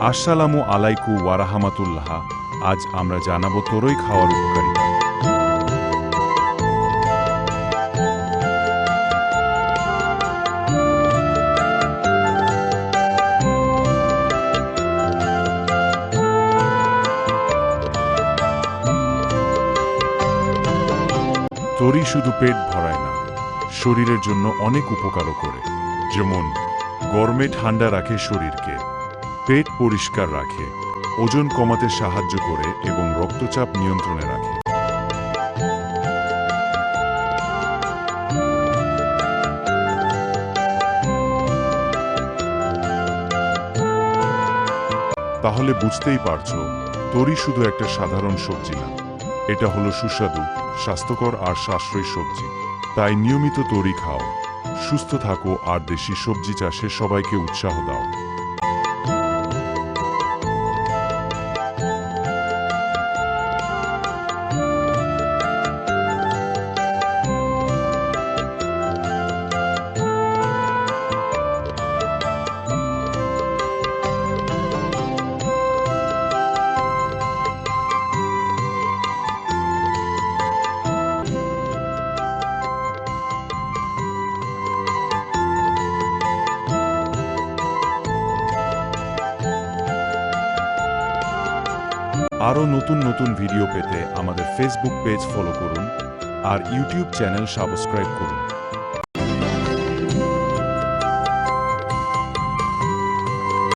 আসসালামু আলাইকু ওয়ারাহামাতুল্লাহ আজ আমরা জানাব তরই খাওয়ার উপকারিতা। তরি শুধু পেট ভরায় না, শরীরের জন্য অনেক উপকারও করে। যেমন, গরমে ঠান্ডা রাখে শরীরকে। পেট পরিষ্কার রাখে, ওজন কমাতে সাহায্য করে এবং রক্তচাপ নিয়ন্ত্রণে রাখে। তাহলে বুঝতেই পারছ, তরি শুধু একটা সাধারণ সবজি না, এটা হলো সুস্বাদু, স্বাস্থ্যকর আর সাশ্রয়ী সবজি। তাই নিয়মিত তরি খাও, সুস্থ থাকো আর দেশি সবজি চাষে সবাইকে উৎসাহ দাও। আরও নতুন নতুন ভিডিও পেতে আমাদের ফেসবুক পেজ ফলো করুন আর ইউটিউব চ্যানেল সাবস্ক্রাইব করুন।